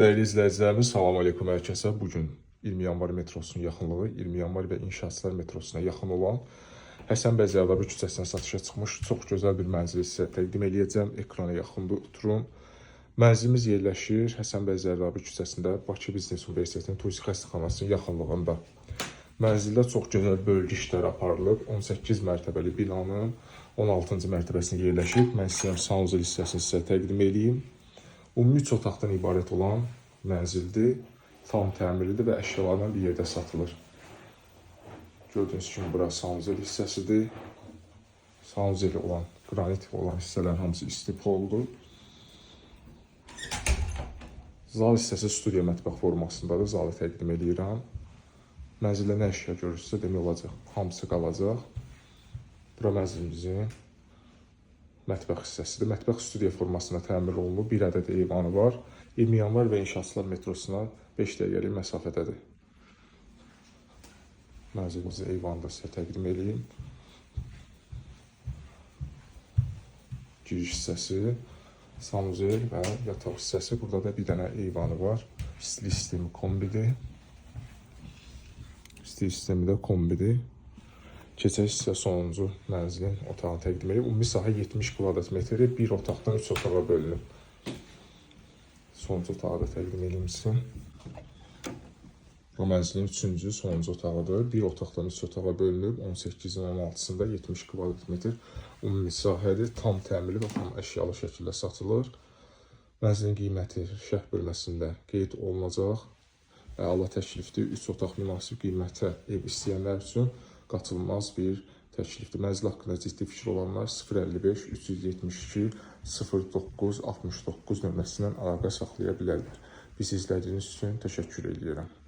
Dəyərli izləyicilərimiz, salam aleykum hər kəsə. Bu gün 20 yanvar metrosunun yaxınlığı, 20 yanvar və inşaatçılar metrosuna yaxın olan Həsən bəy Zərdabi küçəsindən satışa çıxmış çox gözəl bir mənzili sizə təqdim edəcəm. Ekrana yaxında oturun. Mənzilimiz yerləşir Həsən bəy Zərdabi küçəsində Bakı Biznes Universitetinin turizm xəstəxanasının yaxınlığında. Mənzildə çox gözəl bölgü işləri aparılıb. 18 mərtəbəli binanın 16-cı mərtəbəsində yerləşib. Mən istəyirəm sanuzel hissəsini sizə təqdim edeyim. Ümumi üç otaqdan ibarət olan mənzildir. Tam təmirlidir və əşyalarla bir yerdə satılır. Gördüyünüz kimi bura sanuzel hissəsidir. Sanuzeli olan, qranit olan hissələrin hamısı istipoldur. Zal hissəsi studiya mətbəx formasındadır. Zalı təqdim edirəm. Mənzildə nə əşya görürsünüzsə demək olacaq. Hamısı qalacaq. Bura mənzilimizin mətbəx hissəsidir. Mətbəx studiya formasında təmir olunub. Bir ədəd eyvanı var. 20 yanvar və inşaatçılar metrosuna 5 dəqiqəlik məsafədədir. Mənzilimizi eyvanda sizə təqdim edeyim. Giriş hissəsi, sanuzel və yataq hissəsi. Burada da bir dənə eyvanı var. İstilik sistemi kombidir. İstilik sistemi də kombidir. Keçək sizə sonuncu mənzilin otağını təqdim edeyim. Ümumi sahə 70 kvadrat metr, bir otaqdan 3 otağa bölünüb. Sonuncu otağı da təqdim edeyim sizə. Bu mənzilin üçüncü, sonuncu otağıdır. Bir otaqdan üç otağa bölünüb, 18-in 16-sında 70 kvadrat metr ümumi sahədir. Tam təmirli və tam əşyalı şəkildə satılır. Mənzilin qiyməti şərh bölməsində qeyd olunacaq. Əla təklifdir. 3 otaq münasib qiymətə ev istəyənlər üçün qaçılmaz bir təklifdir. Mənzil haqqında ciddi fikir olanlar 055 372 09 69 nömrəsindən əlaqə saxlaya bilərlər. Bizi izlədiyiniz üçün təşəkkür edirəm.